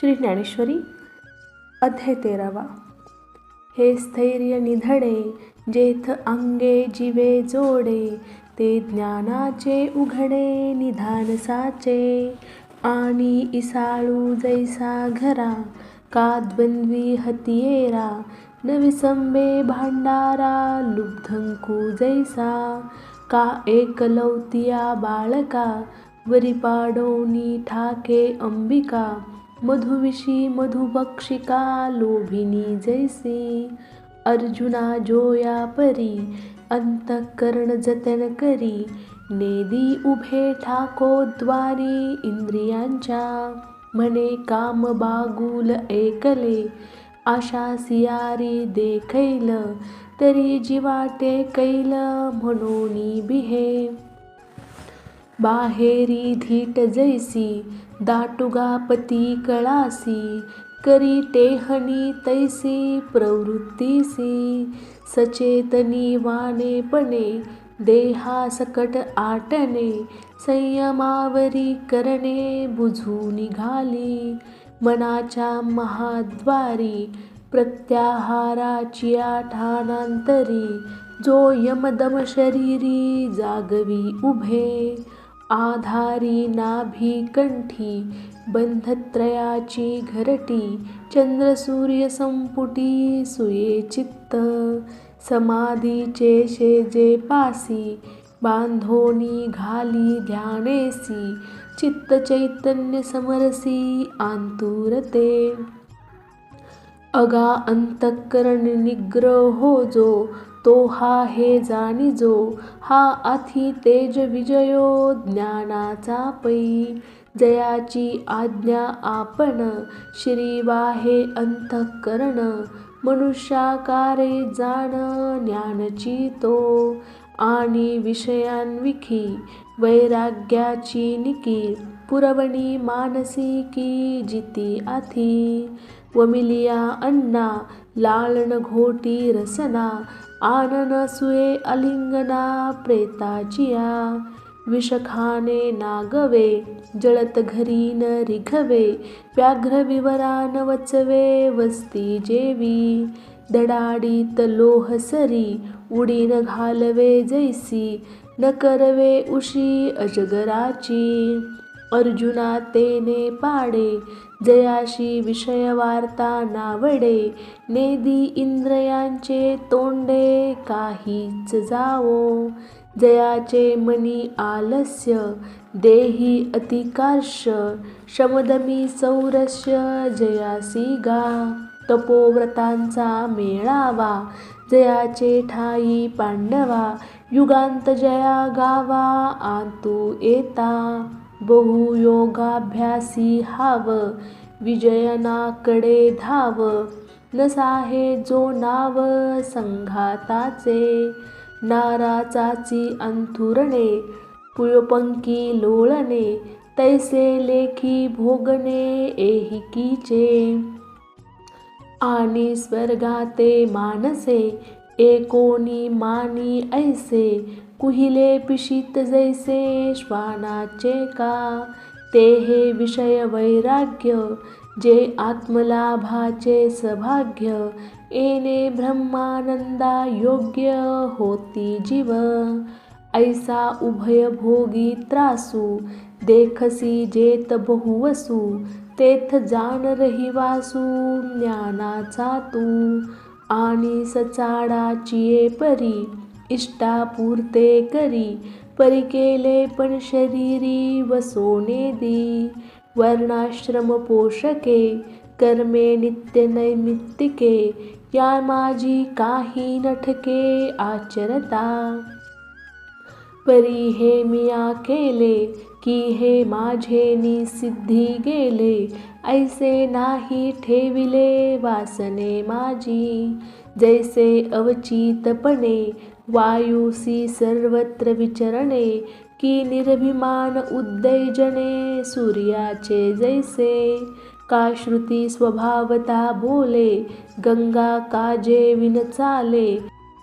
श्री ज्ञानेश्वरी अध्याय तेरावा. हे स्थैर्य निधडे जेथ अंगे जीवे जोडे ते ज्ञानाचे उघडे निधान साचे. आणि इसाळू जैसा घरा का द्वंद्वी हतियेरा नविसंबे भांडारा लुब्धंकू जैसा. का एकलौतिया बाळका वरी पाडोनी ठाके अंबिका मधुविशी मधुभक्षिका लोभिनी जैसी अर्जुना जोया परी अंतःकरण जतन करी नेदी उभे ठाको द्वारी इंद्रियांच्या म्हणे काम बागुल ऐकले आशा सियारी देखैल तरी जीवाटे कैल म्हणून बिहे. बाहेरी धीट जैसी दाटुगा पती कळासी करी टेहणी तैसी प्रवृत्तीसी सचेतनी वानेपणे देहा सकट आटणे संयमावरी करणे बुझू निघाली मनाच्या महाद्वारी प्रत्याहाराची ठाणांतरी जो यमदम शरीरी जागवी उभे. आधारी नाभी कंठी बंधत्रयाची घरटी चंद्रसूर्य संपुटी सुये चित्त समाधीचे शेजे पासी बांधोनी घाली ध्यानेसी चित्त चैतन्य समरसी आंतुरते. अगा अंतःकरण निग्रहो जो तो हा हे जाणिजो हा आथी तेज विजयो ज्ञानाचा पै. जयाची आज्ञा आपण श्री वाहे अंतःकरण मनुष्याकारे जाण ज्ञानची तो. आणि विषयांविखी वैराग्याची निकी पुरवणी मानसिकी जिती आथी वमिलिया अन्ना लाळण घोटी रसना आनन अलिंगना प्रेताचिया विषखाने नागवे जळत घरी न रिघवे व्याघ्रविवरान वचवे वस्ती जेवी दडाडीत लोहसरी उडीन घालवे जैसी न करवे उशी अजगराची. अर्जुना तेने पाडे जयाशी विषय वार्ता नावडे. नेदी इंद्रयांचे तोंडे काहीच जावो. जयाचे मनी आलस्य देही अतिकार्ष. शमदमी सौरस्य जयासी गा तपोव्रतांचा मेळावा जयाचे ठाई पांडवा. युगांत जया गावा आंतू येता. बहुयोगाभ्यासी हाव विजयनाकडे धाव. नसाहे जो नाव संघाताचे नाराचाची अंथुरणे पुयपंकी लोळणे तैसे लेखी भोगणे एहिकीचे. आणि स्वर्गाते मानसे एकोणी मानी ऐसे कुहिले पिशित जैसे श्वानाचे का? ते हे विषय वैराग्य जे आत्मलाभाचे सभाग्य. येणे ब्रह्मानंदा योग्य होती जीव. ऐसा उभय भोगी त्रासू देखसी जेत बहुवसू. तेथ जाण रहिवासू ज्ञानाचा तू. आणि सचाडाचिये परी इष्टापूर्ते करी परी केले पण शरीरी वसोने दी. वर्णाश्रम पोषके कर्मे नित्य नैमित्तिके या माझी काही नठके आचरता. परी हे मिया केले की हे माझे निसिद्धी गेले ऐसे नाही ठेविले वासने माझी. जैसे अवचितपणे वायुसी सर्वत्र विचरणे की निर्भिमान उद्दैजने सूर्याचे जैसे। का श्रुती स्वभावता बोले गंगा काजे विन चाले।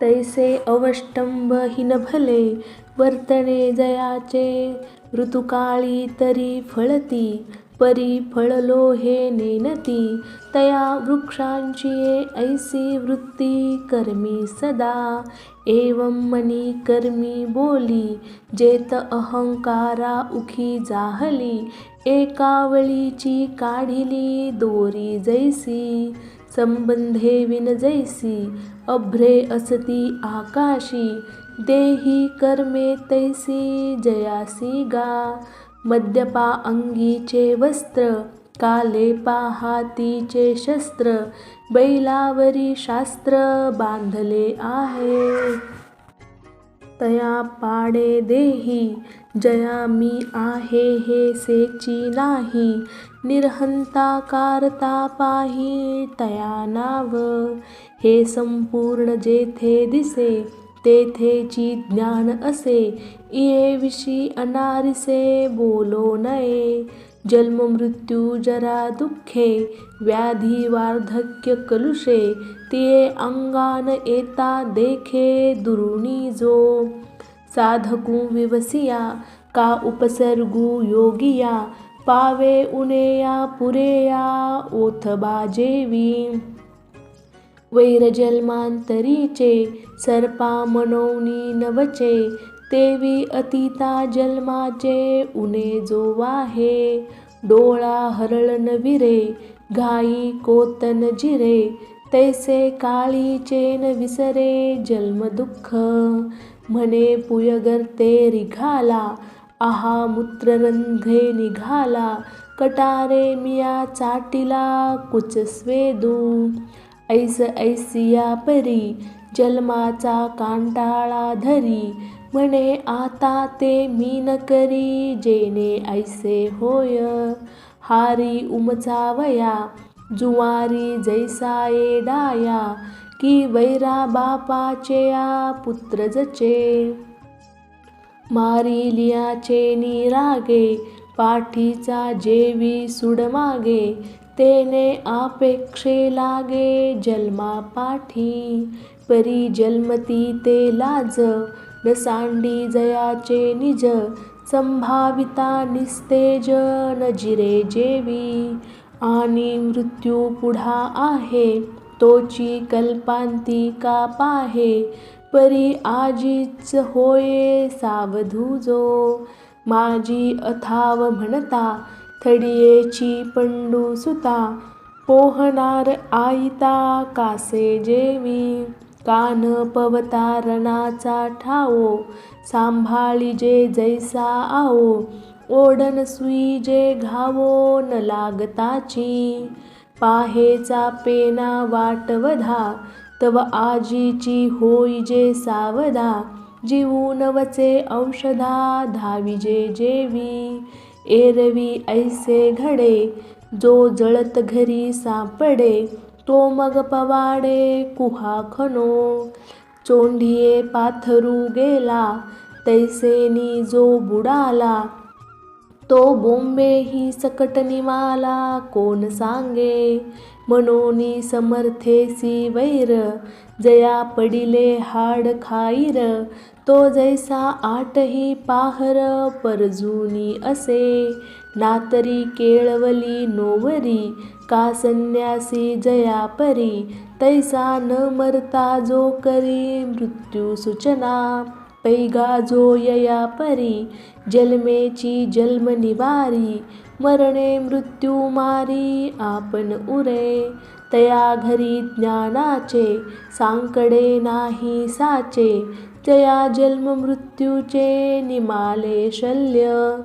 तैसे अवष्टंभहीन भले वर्तने जयाचे। ऋतुकाळी तरी फळती परी फळलो हे नेनती तया वृक्षांची ऐसी वृत्ती कर्मी सदा. एवं मनी कर्मी बोली जेत अहंकारा उखी जाहली. एकावळीची काढिली दोरी जैसी. संबंधे विन जैसी अभ्रे असती आकाशी. देही कर्मे तैसी जयासी गा मद्यपा अंगीचे वस्त्र काले पाहातीचे शस्त्र बैलावरी शास्त्र बांधले आहे। तया पाडे देही जया मी आहे हे सेची नाही। निरहंता कारता पाही तया नाव हे संपूर्ण जेथे दिसे तेथेची ज्ञान असे. इये विषी अनारिसे बोलो नये. जन्म मृत्यू जरा दुःखे व्याधी वार्धक्य कलुषे तिये अंगान येता देखे दुरुणी जो साधकू विवसिया का उपसर्गू योगिया पावे उनेया पुरेया ओथबा जेवी. वैरजन्मांतरीचे सर्पा मनोनी नवचे तेवी अतिता जन्माचे उने जो वाहे डोळा हरळ विरे घाई कोतन जिरे तैसे काळीचे न विसरे जन्म दुःख म्हणे पुयगर्ते रिघाला आहा मूत्ररंधे निघाला कटारे मिया चाटिला कुच स्वेदू ऐस ऐसिया परी जन्माचा कांटाळा धरी. म्हणे आता ते मी न करी जेने ऐसे होय. हारी उमचावया जुवारी जैसाये डाया की वैरा बापाचेया पुत्र जचे. मारिलियाचे निरागे पाठीचा जेवी सुडमागे तेने आपेक्षे लागे जन्मा पाठी परी जन्मती ते लाज न सांडी जयाचे निज संभाविता निस्तेज न जिरे जेवी. आणि मृत्यू पुढा आहे तोची कल्पांती का पाहे? परी आजीच होये सावधूजो माझी अथाव म्हणता थडियेची पंडू सुता पोहणार आईता कासे जेवी कान पवता रणाचा ठावो सांभाळी जे जैसा आओ ओढन सुई जे घावो न लागताची. पाहेचा पेना वाटवधा तव आजीची होई जे सावधा जीवून वचे औषधा धाविजे जेवी. एरवी ऐसे घडे जो जळत घरी सापडे तो मग पवाडे कुहा खनो। चोंढिये पाथरू गेला तैसेनी जो बुडाला तो बोंबेही सकट निमाला कोण सांगे? मनोनी समर्थेसी वैर जया पडिले हाड खाईर तो जैसा आठही पाहर परजूनी असे नातरी केळवली नोवरी का संन्यासी जया परी तैसा न मरता जो करी मृत्यू सूचना पैगा जो यया परी जन्मेची जन्म निवारी मरणे मृत्यू मारी आपण उरे तया घरी ज्ञानाचे सांकडे नाही साचे जया जन्म मृत्यूचे निमाले शल्य.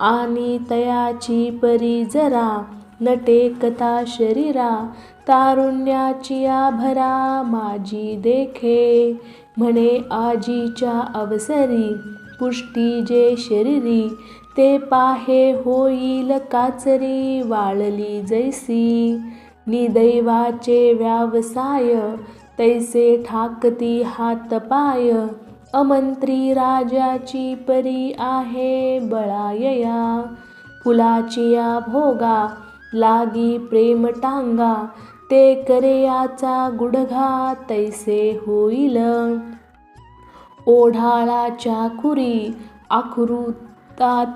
आणि तयाची परी जरा नटे कथा शरीरा. तारुण्याची भरा माझी देखे. म्हणे आजीच्या अवसरी पुष्टी जे शरीरी ते पाहे होईल काचरी वाळली जैसी. निदैवाचे व्यावसाय तैसे ठाकती हात पाय. अमंत्री राजाची परी आहे बळायया. फुलाचिया भोगा लागी प्रेम टांगा. ते करेयाचा गुडघा तैसे होईल. ओढाळाच्या खुरी आखरू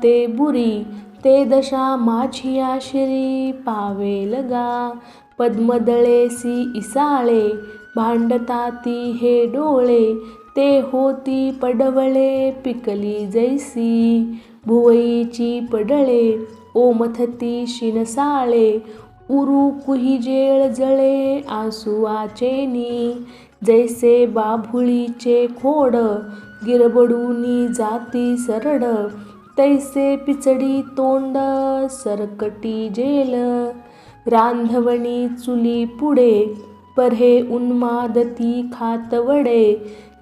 ते बुरी. ते दशा माझिया शिरी पावेल गा. पद्मदळेसी इसाळे भांडताती हे डोळे. ते होती पडवळे पिकली जैसी भुवईची पडळे ओमथती शिनसाळे उरू कुहिजेळ जळे आसुवाचेनी जैसे बाभुळीचे खोड गिरबडूनी जाती सरड तैसे पिचडी तोंड सरकटी जेल रांधवणी चुली पुढे परहे उन्मादती खातवडे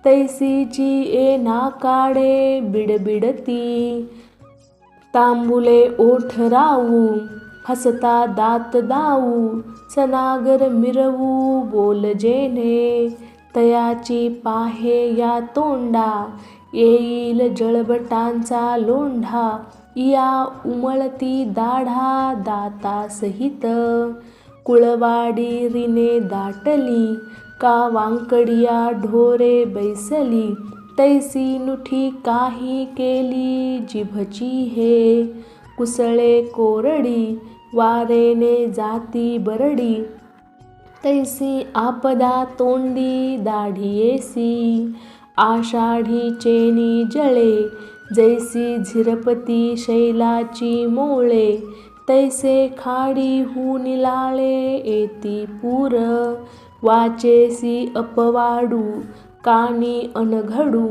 तैसीची ए नाकाडे बिडबिडती तांबुले ओठ राऊ हसता दात दाऊ सनागर मिरवू बोलजेने तयाची पाहे या तोंडा येईल जळबटांचा लोंढा या उमळती दाढा दाता सहित कुळवाडी रिने दाटली का वांकडिया ढोरे बैसली तैसी नुठी काही केली जिभची हे कुसळे कोरडी वारेने जाती बरडी. तैसी आपदा तोंडी दाढियेसी आषाढी चेनी जळे जैसी झिरपती शैलाची मोळे तैसे खाडी हू निलाळे येती पूर. वाचेसी अपवाडू कानी अनघडू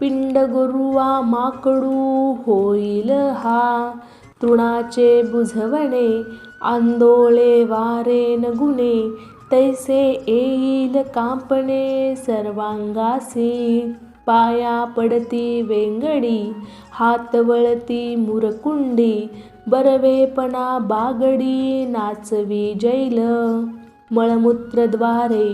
पिंड गुरुवा माकडू होईल हा. तृणाचे बुझवणे आंदोळे वारे न गुणे तैसे येईल कांपणे सर्वांगासी. पाया पडती वेंगडी हात वळती मुरकुंडी बरवेपणा बागडी नाचवी जैल. मळमूत्रद्वारे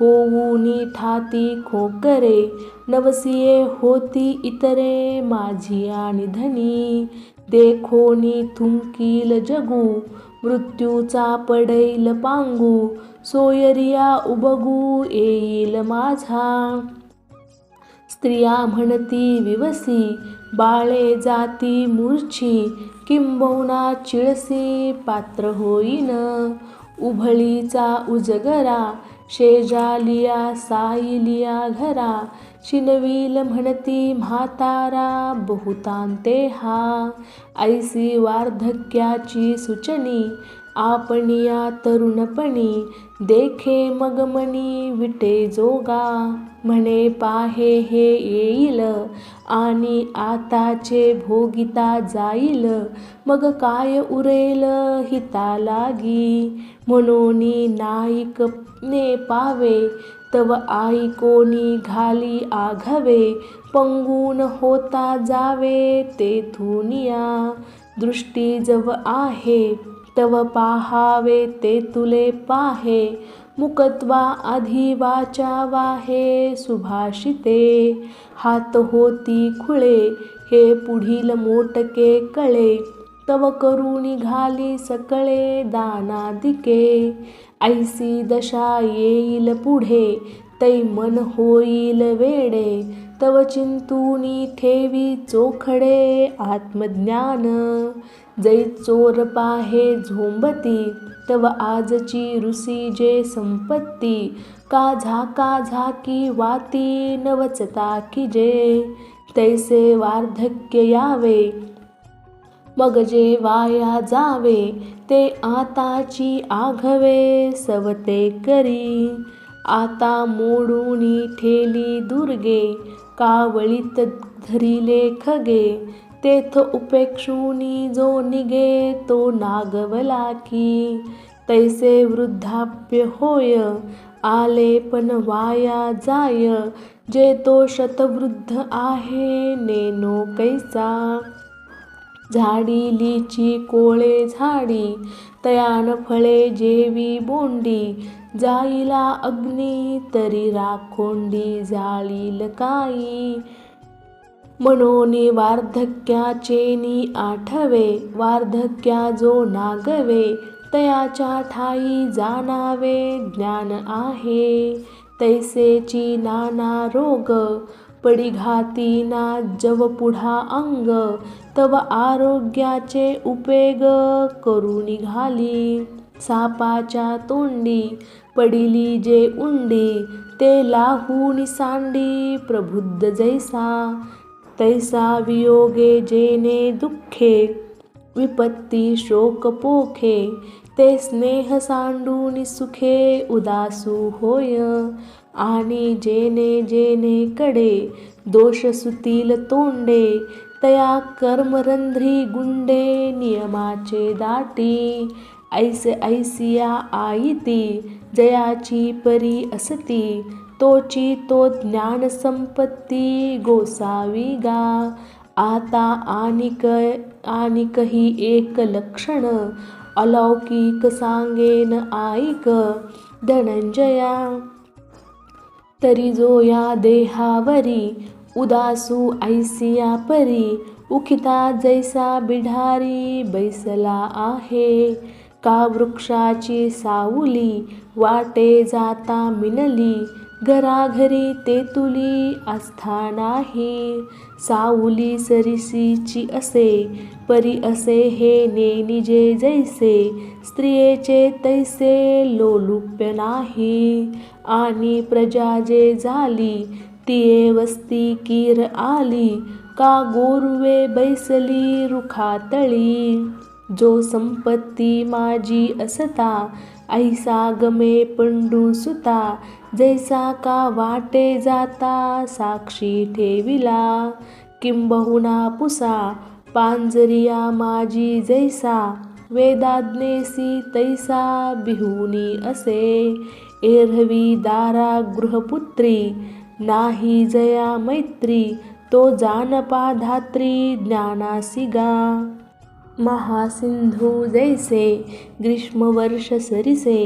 होऊनी ठाती खोकरे नवसिये होती इतरे माझी आणि धनी. देखोनी थुंकील जगू मृत्यूचा पडैल पांगू सोयरिया उबगू येईल माझा. स्त्रिया म्हणती विवसी बाळे जाती मूर्छी किंबहुना चिळसी पात्र होईन. उभळीचा उजगरा शेजालिया साईलिया घरा शिनवील म्हणती म्हातारा बहुतांते हा. ऐसी वार्धक्याची सुचनी आपण या तरुणपणी देखे मगमनी विटे जोगा. म्हणे पाहे हे येईल आणि आताचे भोगिता जाईल. मग काय उरेल हिता लागी? म्हणून नाईक ने पावे तव आई कोणी घाली आघवे. पंगून होता जावे तेथुनिया दृष्टी जव आहे तव पाहावे ते तुले पाहे मुकत्वा आधी वाचा वाहे सुभाषिते. हात होती खुळे हे पुढील मोटके कळे. तव करुणी घाली सकळे दानादिके. ऐसी दशा येईल पुढे तै मन होईल वेडे तव चिंतूनी ठेवी चोखडे आत्मज्ञान. जै चोर पाहे झोंबती तव आजची रुसी जे संपत्ती. का झाका झाकी वाती नवचता की जे. तैसे वार्धक्य यावे मग जे वाया जावे ते आताची आघवे सवते करी. आता मोडूनी ठेली दुर्गे कावळीत धरिले खगे तेथ उपेक्षुनी जो निगे तो नागवला की तैसे वृद्धाप्य होय आले पण वाया जाय. जे तो शतवृद्ध आहे नेनो कैसा. झाडी लिची कोळे झाडी. तयान फळे जेवी बोंडी जाईला अग्नी तरी राखोंडी जाळील काई मनोनी वार्धक्याचेनी आठवे वार्धक्या जो नागवे तयाच्या ठाई जाणावे ज्ञान आहे. तैसेची नाना रोग पडिघाती ना जव पुढा अंग तव आरोग्याचे उपेग करू निघाली. सापाच्या तोंडी पडिली जे उंडी ते लाहून सांडी प्रबुद्ध जैसा. तैसा वियोगे जेने दुःखे विपत्ती शोक पोखे ते स्नेह सांडून सुखे उदासू होय. आणि जेने जेने कडे दोष सुतील तोंडे तया कर्मरंध्री गुंडे नियमाचे दाटी. ऐस ऐसिया आईती जयाची परी असती तोची तो ज्ञान संपत्ती गोसावी गा. आता आणिक आणिकही एक लक्षण अलौकिक सांगेन आईक धनंजया तरी जो या देहावरी उदासू ऐसिया परी उखिता जैसा बिढारी बैसला आहे. का वृक्षाची सावली वाटे जाता मिनली घराघरी तेतुली आस्था नाही. सावली सरिसीची असे परी असे हे नेनिजे जैसे स्त्रियेचे तैसे लोलुप्य नाही. आणि प्रजा जे झाली तिये वस्ती कीर आली का गोरवे बैसली रुखातळी. जो संपत्ती माझी असता ऐसा गमे पंडू सुता जैसा का वाटे जाता साक्षी ठेविला किंबहुना पुसा पांजरिया माझी जैसा वेदाज्ञेसी तैसा बिहुनी असे एरवी दारा गृहपुत्री नाही जया मैत्री तो जानपा धात्री ज्ञानासी गा महासिंधू जैसे ग्रीष्मवर्ष सरिसे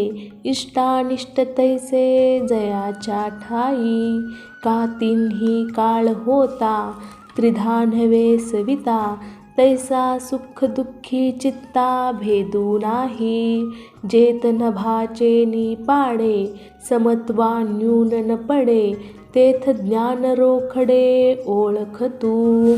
इष्टानिष्ट तैसे जयाच्या ठाई का तिन्ही काळ होता त्रिधानवे सविता तैसा सुख दुःखी चित्ता भेदू नाही. जेत नभाचे निपाडे समत्वा न्यून न पडे तेथ ज्ञान रोखडे ओळख तू